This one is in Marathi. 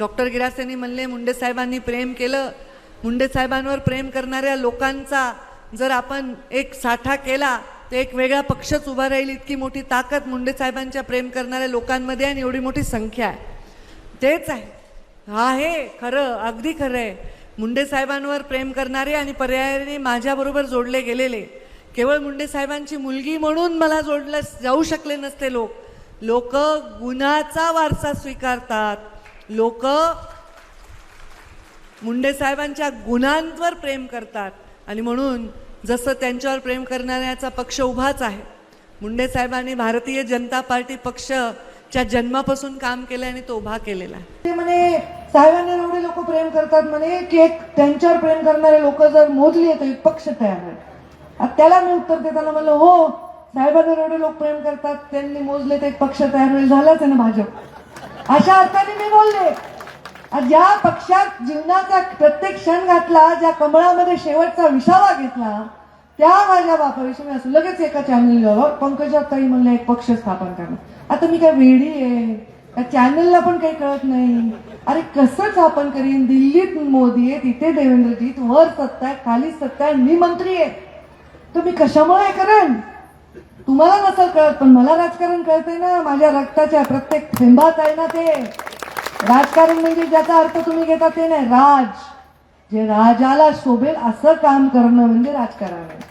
डॉक्टर गिरास यांनी म्हणले मुंडे साहेबांनी प्रेम केलं. मुंडे साहेबांवर प्रेम करणाऱ्या लोकांचा जर आपण एक साठा केला तर एक वेगळा पक्षच उभा राहील. इतकी मोठी ताकद मुंडे साहेबांच्या प्रेम करणाऱ्या लोकांमध्ये आणि एवढी मोठी संख्या आहे. तेच आहे. आहे खरं अगदी खरं आहे. मुंडे साहेबांवर प्रेम करणारे आणि पर्यायाने माझ्याबरोबर जोडले गेलेले. केवळ मुंडे साहेबांची मुलगी म्हणून मला जोडलं जाऊ शकले नसते लोक. लोक गुन्हाचा वारसा स्वीकारतात. लोक मुंडे साहेबांच्या गुणांवर प्रेम करतात. आणि म्हणून जसं त्यांच्यावर प्रेम करणाऱ्याचा पक्ष उभाच आहे मुंडे साहेबांनी भारतीय जनता पार्टी पक्षच्या जन्मापासून काम केलं आणि तो उभा केलेला आहे. ते म्हणे साहेबांना एवढे लोक प्रेम करतात म्हणे की एक त्यांच्यावर प्रेम करणारे लोक जर मोजले तर एक पक्ष तयार होईल त्याला मी उत्तर देताना म्हणलं हो साहेबांना एवढे लोक प्रेम करतात त्यांनी मोजले तर एक पक्ष तयार होईल झालाच आहे ना भाजप. अशा अर्थाने मी बोलले. ज्या पक्षात जीवनाचा प्रत्येक क्षण घातला ज्या कमळामध्ये शेवटचा विसावा घेतला त्या माझ्या बापाविषयी मी असं लगेच एका चॅनलवर पंकजा ताई म्हणलं एक पक्ष स्थापन करणं आता मी काय वेडी आहे? त्या चॅनलला पण काही कळत नाही. अरे कसं स्थापन करीन? दिल्लीत मोदी आहे तिथे देवेंद्रजीत वर सत्ता आहे खाली सत्ता आहे मी मंत्री आहे. तर मी कशामुळे करेन तुम्हाला नसेल कळत? पण मला राजकारण कळतंय ना. माझ्या रक्ताच्या प्रत्येक थेंबात आहे ना ते. राजकारण म्हणजे ज्याचा अर्थ तुम्ही घेता ते नाही. राज. जे राजाला शोभेल असं काम करणं म्हणजे राजकारण आहे.